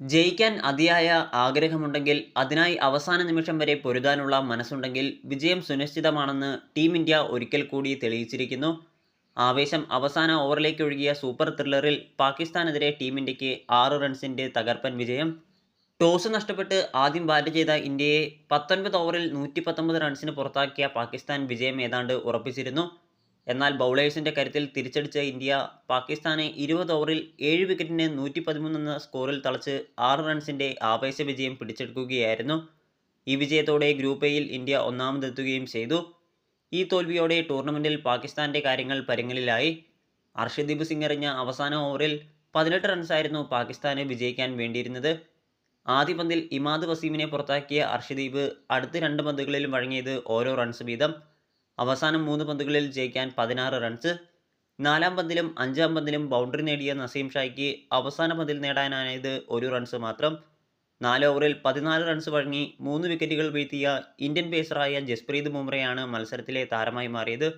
ജയിക്കാൻ അതിയായ ആഗ്രഹമുണ്ടെങ്കിൽ അതിനായി അവസാന നിമിഷം വരെ പൊരുതാനുള്ള മനസ്സുണ്ടെങ്കിൽ വിജയം സുനിശ്ചിതമാണെന്ന് ടീം ഇന്ത്യ ഒരിക്കൽ കൂടി തെളിയിച്ചിരിക്കുന്നു. ആവേശം അവസാന ഓവറിലേക്ക് ഒഴുകിയ സൂപ്പർ ത്രില്ലറിൽ പാകിസ്ഥാനെതിരെ ടീം ഇന്ത്യയ്ക്ക് ആറ് റൺസിന്റെ തകർപ്പൻ വിജയം. ടോസ് നഷ്ടപ്പെട്ട് ആദ്യം ബാറ്റ് ചെയ്ത ഇന്ത്യയെ പത്തൊൻപത് ഓവറിൽ നൂറ്റി പത്തൊമ്പത് റൺസിന് പുറത്താക്കിയ പാകിസ്ഥാൻ വിജയം ഏതാണ്ട് ഉറപ്പിച്ചിരുന്നു. എന്നാൽ ബൗളേഴ്സിന്റെ കരുത്തിൽ തിരിച്ചടിച്ച ഇന്ത്യ പാകിസ്ഥാനെ ഇരുപത് ഓവറിൽ ഏഴ് വിക്കറ്റിന് നൂറ്റി പതിമൂന്ന് എന്ന സ്കോറിൽ തളച്ച് ആറ് റൺസിന്റെ ആവേശ വിജയം പിടിച്ചെടുക്കുകയായിരുന്നു. ഈ വിജയത്തോടെ ഗ്രൂപ്പ് എയിൽ ഇന്ത്യ ഒന്നാമതെത്തുകയും ചെയ്തു. ഈ തോൽവിയോടെ ടൂർണമെന്റിൽ പാകിസ്ഥാന്റെ കാര്യങ്ങൾ പരുങ്ങലിലായി അർഷദീപ് സിംഗ് എറിഞ്ഞ അവസാന ഓവറിൽ പതിനെട്ട് റൺസായിരുന്നു പാകിസ്ഥാന് വിജയിക്കാൻ വേണ്ടിയിരുന്നത്. ആദ്യ പന്തിൽ ഇമാദ് വസീമിനെ പുറത്താക്കിയ അർഷദീപ് അടുത്ത രണ്ട് പന്തുകളിലും വഴങ്ങിയത് ഓരോ റൺസ് വീതം. അവസാനം മൂന്ന് പന്തുകളിൽ ജയിക്കാൻ പതിനാറ് റൺസ്. നാലാം പന്തിലും അഞ്ചാം പന്തിലും ബൗണ്ടറി നേടിയ നസീം ഷായ്ക്ക് അവസാന പന്തിൽ നേടാനായത് ഒരു റൺസ് മാത്രം. നാല് ഓവറിൽ പതിനാല് റൺസ് വഴങ്ങി മൂന്ന് വിക്കറ്റുകൾ വീഴ്ത്തിയ ഇന്ത്യൻ പേസറായ ജസ്പ്രീത് ബുംറയാണ് മത്സരത്തിലെ താരമായി മാറിയത്.